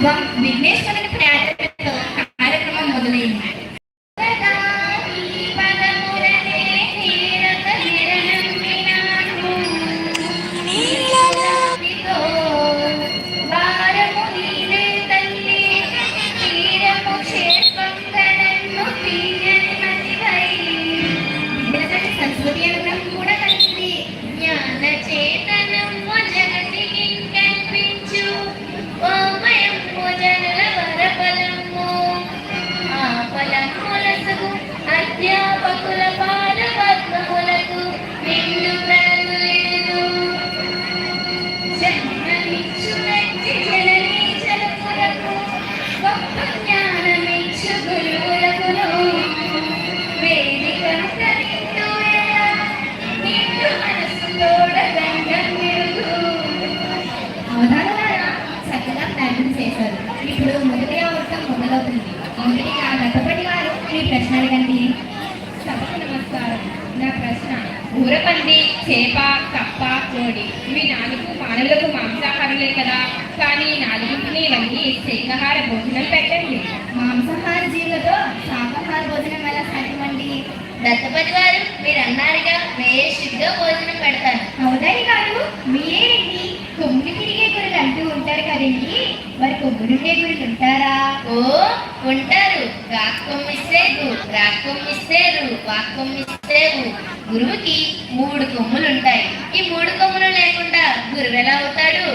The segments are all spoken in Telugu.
శుభం విఘ్నేశ్వరుని ప్రార్థనతో కోడి ఇవి నాలుగు మానవులకు మాంసాహారులే కదా. కానీ నాలుగుని వంగి శాకాహార భోజనం పెట్టండి. మాంసాహార జీవులతో శాకాహార భోజనం ఎలా సాధ్యమండి? దత్తపతి వారు మీరు అన్నారుగా వేషిగ్గా భోజనం పెడతాను అవునాయి కాదు మీరేంటి కొమ్ములు తిరిగే గురులు అంటూ ఉంటారు కదండి. మరి కొమ్ములుండే గురులు ఉంటారా? ఓ ఉంటారు. రాక్కొమ్మిస్తేరు రాక్కొమ్మిస్తేరు వాక్కొమ్మిస్తేరు గురువుకి మూడు కొమ్ములు ఉంటాయి ఈ మూడు కొమ్ములు లేకుండా గురువు ఎలా అవుతాడు?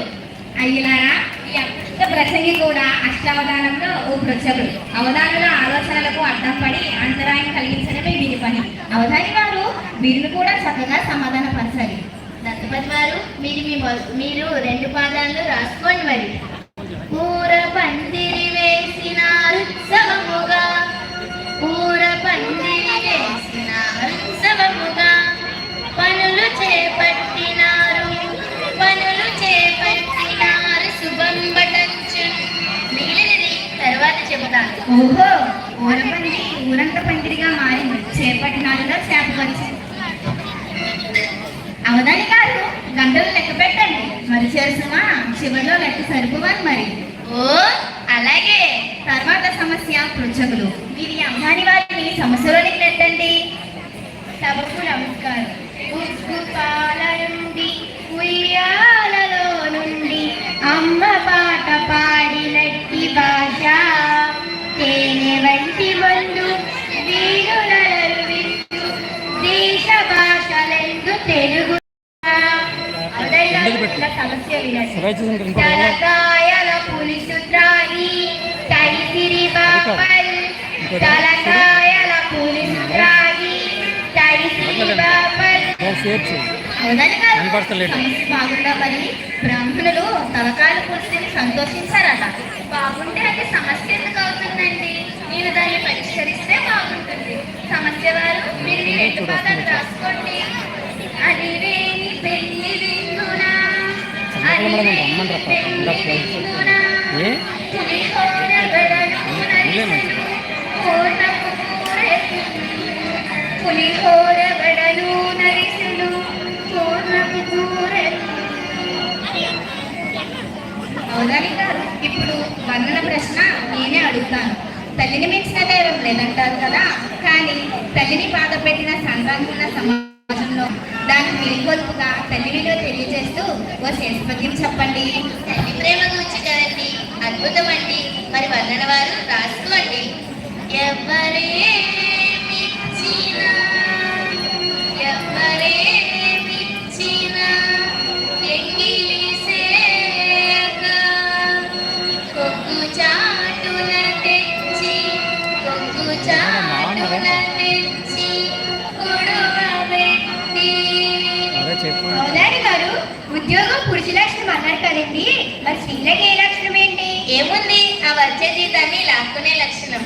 అయ్యలారా ఈ అద్భుత ప్రసంగి కూడా అష్టావధానంలో ఓ పృచ్చకుడు అవధానుల ఆలోచనలకు అడ్డం పడి అంతరాయం కలిగించడమే వీరి పని. అవధాని వారు వీరిని కూడా చక్కగా సమాధానపరచాలి. దత్తపతి వారు మీరు మీ మీరు రెండు పాదాలు రాసుకోండి మరి ఊర పందిరి వేసిన ఉత్సవముగా ఊర పందిరి వేసిన ఉత్సవముగా. పనులు చేపట్టినారు పనులు చేపట్టినారు శుభం బటంచు మిగిలినది తర్వాత చెబుతాను. ఓహో ఊరపంది ఊరంత పందిరిగా మారింది. చేపట్టినాడుగా చేపకొచ్చింది అవధాని గారు గంటలు లెక్క పెట్టండి. మరి చేస్తున్నా చివరిలో లెక్క సరిపోవాలి మరి. ఓ అలాగే. తర్వాత సమస్య పృచ్ఛకులు వీరి అమ్మాని వారిని సమస్యలోనికి నెట్టండి. సభకు నమస్కారం. ఉగ్గు పాల నుండి ఉయ్యాలలో నుండి అమ్మ పాట పాడినట్టి భాష. తేనె వంటి వందు వీరులరు విందు. దేశ భాషలందు తెలుగు సమస్య వినండి. పులుసు త్రాగి తైసిరి కనపడతలేదు. బ్రాహ్మణులు తలకాలు పులుసుని సంతోషించారట బాగుంటే అది సమస్య ఎందుకు అవుతుందండి నేను దాన్ని పరిష్కరిస్తే బాగుంటుంది సమస్య వారు మీరు రెండు పాదాలు రాసుకోండి అది వేణి పెళ్ళి విందునా అది వేణి పెళ్ళి ఇలా విందునా పులిహోర గడను నరిసులు పూర్ణపు కూరెత్తును. గారు ఇప్పుడు వందన ప్రశ్న నేనే అడుగుతాను తల్లిని మించిన దైవం లేదంటారు కదా. కానీ తల్లిని బాధ పెట్టిన సంఘానుకున్న సమాజంలో దానికి మేల్కొల్పుగా తల్లి విలువ తెలియజేస్తూ ఓ శేషపద్యం చెప్పండి. తల్లి ప్రేమ గురించి కదండి. అద్భుతం అండి. మరి వందన వారు రాసుకోండి. గారు ఉద్యోగం పురుష లక్షణం అన్నారు కదండి మరి స్త్రీలకు ఏ లక్షణం ఏంటి? ఏముంది? ఆ వచ్చే జీతాన్ని లాక్కునే లక్షణం.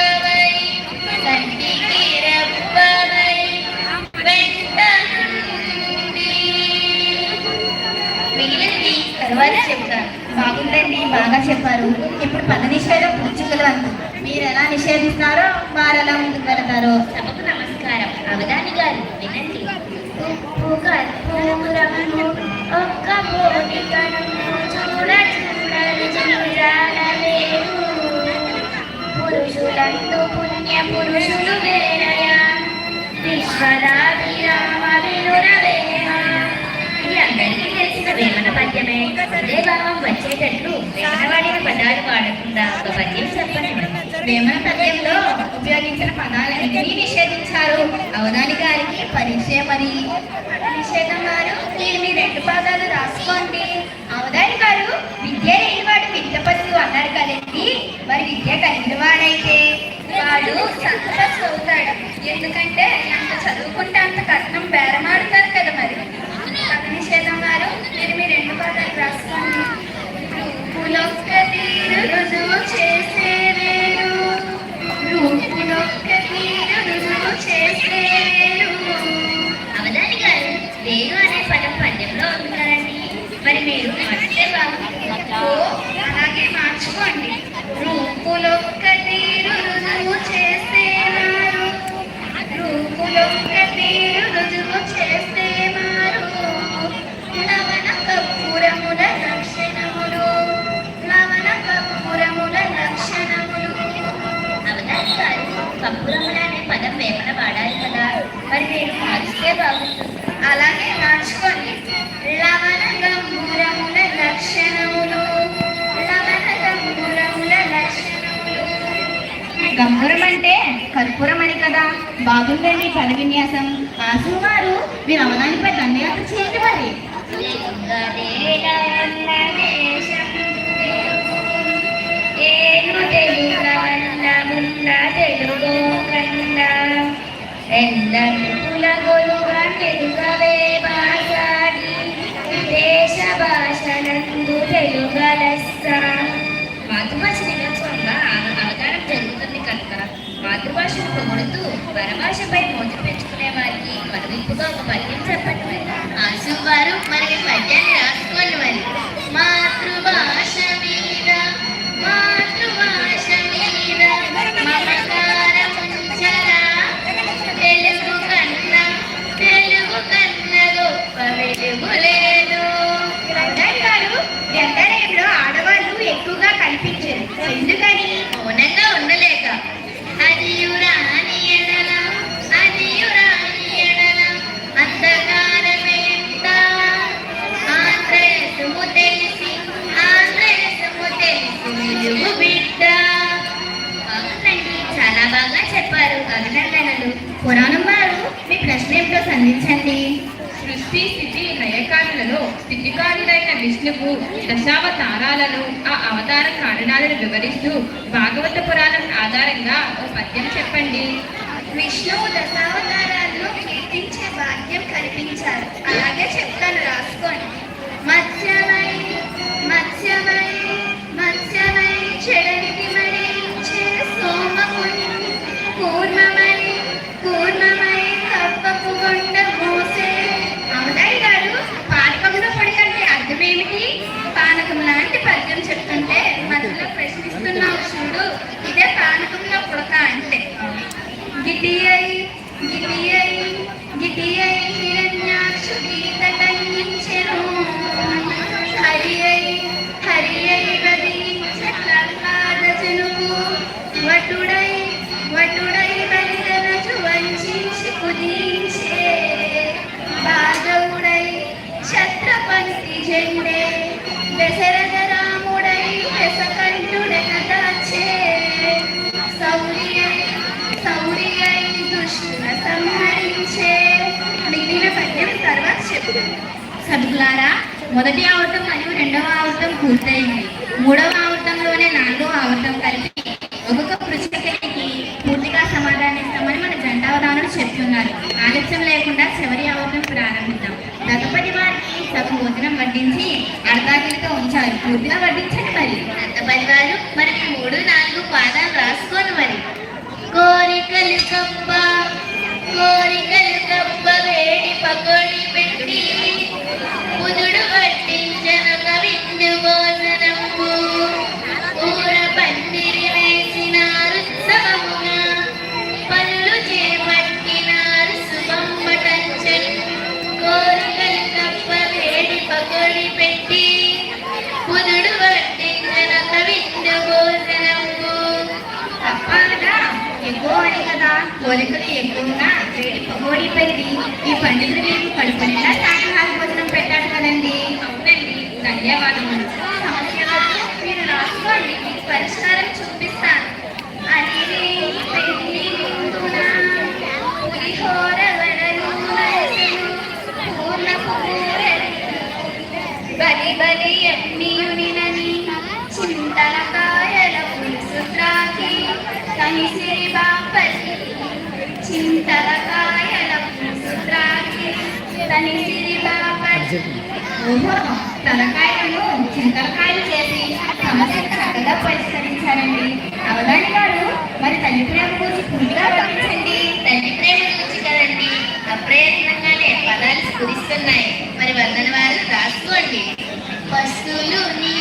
బాగా చెప్పారు. ఇప్పుడు పద నిషేధం పుచ్చుకలు అంత మీరు ఎలా నిషేధిస్తారో వారు ఎలా ముందుకు వెళతారో సభకు నమస్కారం. అవధాని గారు వినండి. ఒక్క పోటీ కనుము చూడ భావం వచ్చేటట్లు వేమన పదాలు వాడకుండా ఒక పద్యం చెప్పండి. వేమన పద్యంలో ఉపయోగించిన పదాలన్నింటినీ నిషేధించారు? అవదాని గారికి పరిచయం మరి. నిషేధం గారు నేను మీ రెండు పాదాలు రాసుకోండి. అవదాని గారు విద్య లేనివాడు విద్యపత్తు అన్నారు కదండి. మరి విద్య కలిగిన వాడైతే వాడు చక్కగా చదువుతాడు ఎందుకంటే ఎంత చదువుకుంటే అంత కట్నం బేరమాడు కదా మరి పద నిషేధం గారు మీరు మీ రెండు పాదాలు రాసుకోండి రూపులొక్క తీరు రుజువు చేసేవేరు రూపులొక్క తీరు రుజువు చేసేవేరు అవధాని గారు వేరు అనే పదం పద్యంలో ఉంది కదండి మరి మీరు మార్చితే బాగుంటుంది అలాగే మార్చుకోండి బాగుంటుంది అలాగే మార్చుకోండి. లవణ గంభూరముల లక్షణములు గంభూరం అంటే కర్పూరం అని కదా. బాగుందండి పద విన్యాసం. ఆసు వారు మీరు అవధానిపై ధన్యవాదాలు చేయండి మరి. ఏను తెలుగ వన్నమున్న తెలుగు కన్నా ఎందరుల గొలుగ తెలుగవే భాషాడి దేశ భాషలందు తెలుగలస్స మాతృభాష దినోత్సవంగా ఆ- జరుగుతుంది కనుక మాతృభాషను పొగుడుతూ పరభాషపై మోజు పెంచుకునే వారికి మరువిప్పుగా ఒక పద్యం చెప్పండి మరి వారు పురాణం వారు మీ ప్రశ్న ఏమిటో సంధించండి. సృష్టి స్థితి లయకారులలో స్థితికారుడైన విష్ణువు దశావతారాలను ఆ అవతార కారణాలను వివరిస్తూ భాగవత పురాణం ఆధారంగా ఓ పద్యం చెప్పండి. విష్ణువు దశావతారాలను కీర్తించే భాగ్యం కల్పించారు అలాగే చెప్తాను రాసుకోండి. మత్స్యమై మత్స్యమై మత్స్యమై చెడనికి మరించే సోమకుని కూర్మమై కూర్మమై తప్పకుండా మిత్రులారా మొదటి ఆవృతం మరియు రెండవ ఆవృతం పూర్తయింది. మూడవ ఆవృతంలోనే నాలుగవ ఆవృతం కలిపి ఒక్కొక్క పృష్ఠకి పూర్తిగా సమాధానం ఇస్తామని మన జంటావధానులు చెప్తున్నారు. ఆలస్యం లేకుండా చివరి ఆవృతం ప్రారంభిద్దాం. దత్తపతి వారికి సగం భోజనం వడ్డించి అర్ధాగిరితో ఉంచారు పూర్తిగా వడ్డించండి మరి. కోరికలు ఎక్కువగా ఓడిపోయింది. ఈ పండితుడు మీకు కడుపు నిండా భోజనం పెట్టాడు కదండి. అవునండి. ధన్యవాదములు. మీరు రాసుకోండి మీకు పరిష్కారం చూపిస్తాను అలివేలి పెళ్ళి విందున పులిహోర వడలు పూర్ణపు బలి బలి చింతలకాయల పులుసు కనిసిరి బా తలకాయలను చింతలకాయలు చేసి సమస్యను చక్కగా పరిష్కరించారండి అవదాని గారు మరి తల్లి ప్రేమ గురించి పూర్తిగా వర్ణించండి తల్లి ప్రేమ గురించి కదండి అప్రయత్నంగానే పదాలు స్ఫురిస్తున్నాయి మరి వందన వారు రాసుకోండి. పస్తులు నీ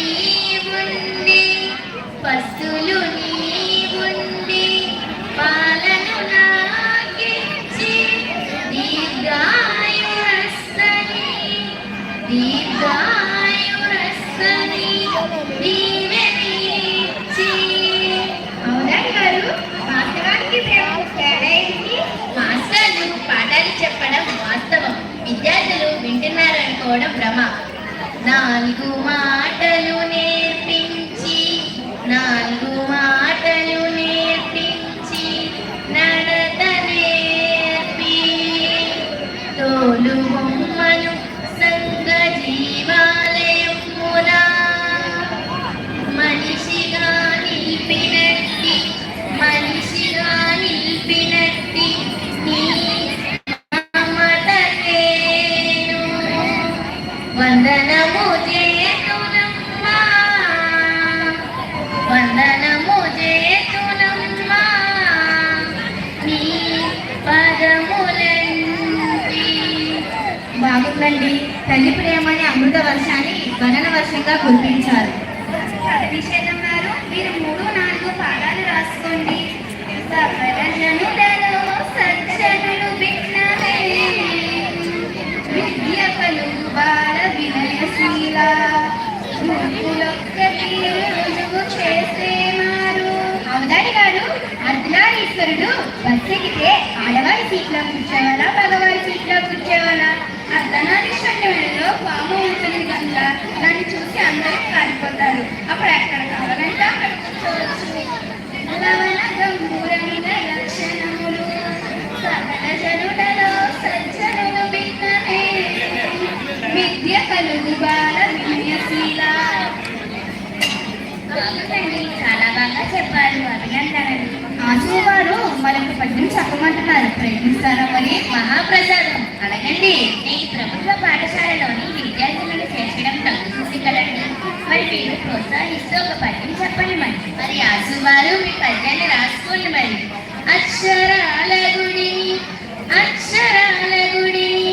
తల్లి తల్లి ప్రేమని అమృత వర్షాన్ని గణన వర్షంగా గుర్తించారు నిషేధం గారు మీరు మూడు నాలుగు పాదాలు రాసుకోండి. సకల గారు అర్ధనారీశ్వరుడు బస్సెక్కితే ఆడవారి సీట్లో కూర్చోవాలా మగవారి సీట్లో కూర్చోవాలా? అర్ధనారీశ్వరుడిలో పాము ఉంటుంది కనుక దాన్ని చూసి అందరూ పారిపోతారు. అప్పుడు ఎక్కడ కావాలంటే? అక్కడ లక్షణములు. సకల జనులలో సజ్జనులు భిన్నమే. విద్య కలుగు బాల వినయశీల. చాలా బాగా చెప్పారు అభినందనలు. ఆశు వారు మనకు పద్యం చెప్పమంటున్నారు. ప్రయత్నిస్తారా మరి? మహాప్రసాదం. నేను ప్రభుత్వ పాఠశాలలోని విద్యార్థులను చేర్చడం తగ్గుతుంది మరి మీరు ప్రోత్సహిస్తూ ఒక పద్యం చెప్పండి మరి. మరి ఆసువారు మీ పద్యాన్ని రాసుకోండి మరి. అక్షరాల గుడిని అక్షరాల గుడిని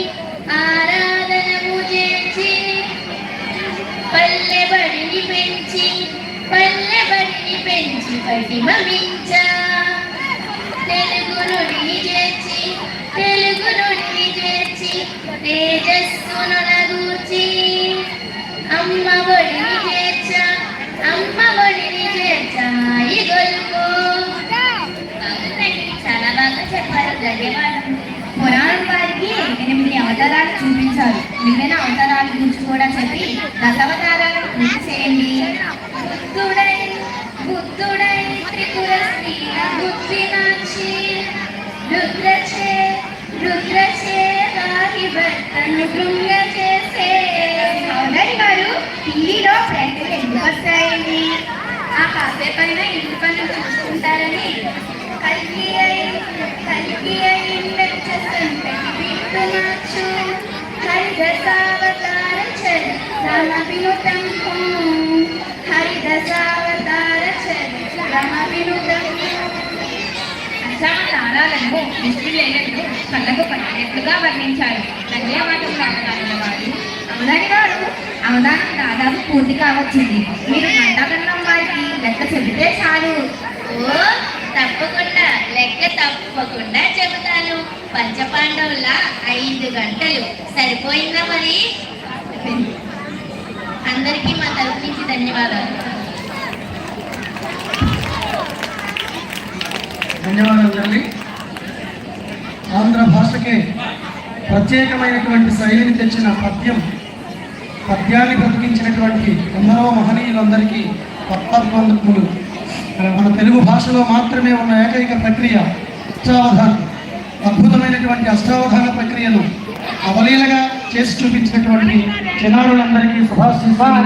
ఆరాధనము చేర్చి పల్లె బడిని పెంచి పల్లె బడిని పెంచి పటిమమించ తెలుగు నుడిని చేర్చి తెలుగు నుడిని చేర్చి తెచ్చి నగూర్చి అమ్మ ఒడిని చేర్చ అమ్మ ఒడిని చేర్చాయి గొల్పు. చాలా బాగా చెప్పారు ధన్యవాదం. పురాణం వారికి ఎనిమిది అవతారాలు చూపించారు. మిగిలిన అవతారాల గురించి కూడా చెప్పి దశావతారాలను భర్తను కృంగ చేసే అవధాని గారు టీవీలో ప్రేక్షకులు ఎందుకు వస్తాయండి ఆ కాసేపైన ఇంటి పనులు చూసుకుంటారని కల్కి అయి కల్కి అయి మెచ్చసంతటి వింటున్నాచ్చు హరిదశావతార చరిత్రమ వినుతం హరిదశావతార చరిత్రమ దృష్టి లేనట్లు కళ్ళకు పట్టినట్లుగా వర్ణించారు. ధన్యవాదములు అవతారుల వారు. అవధాని గారు అవధానం దాదాపు పూర్తి కావచ్చింది. మీరు మండగండం వారికి లెక్క చెబితే చాలు. ఓ తప్పకుండా. లెక్క తప్పకుండా చెబుతాను. పంచపాండవుల ఐదు గంటలు. సరిపోయిందా మరి? అందరికీ మా తరపు నుంచి ధన్యవాదాలు. ధన్యవాదాలు ఆంధ్ర భాషకే ప్రత్యేకమైనటువంటి శైలిని తెచ్చిన పద్యం పద్యాన్ని బ్రతికించినటువంటి ఎందరో మహనీయులందరికీ పద్మములు మన తెలుగు భాషలో మాత్రమే ఉన్న ఏకైక ప్రక్రియ అష్టావధానం. అద్భుతమైనటువంటి అష్టావధాన ప్రక్రియను అవలీలగా చేసి చూపించినటువంటి జనాలందరికీ శుభాశిస్తాను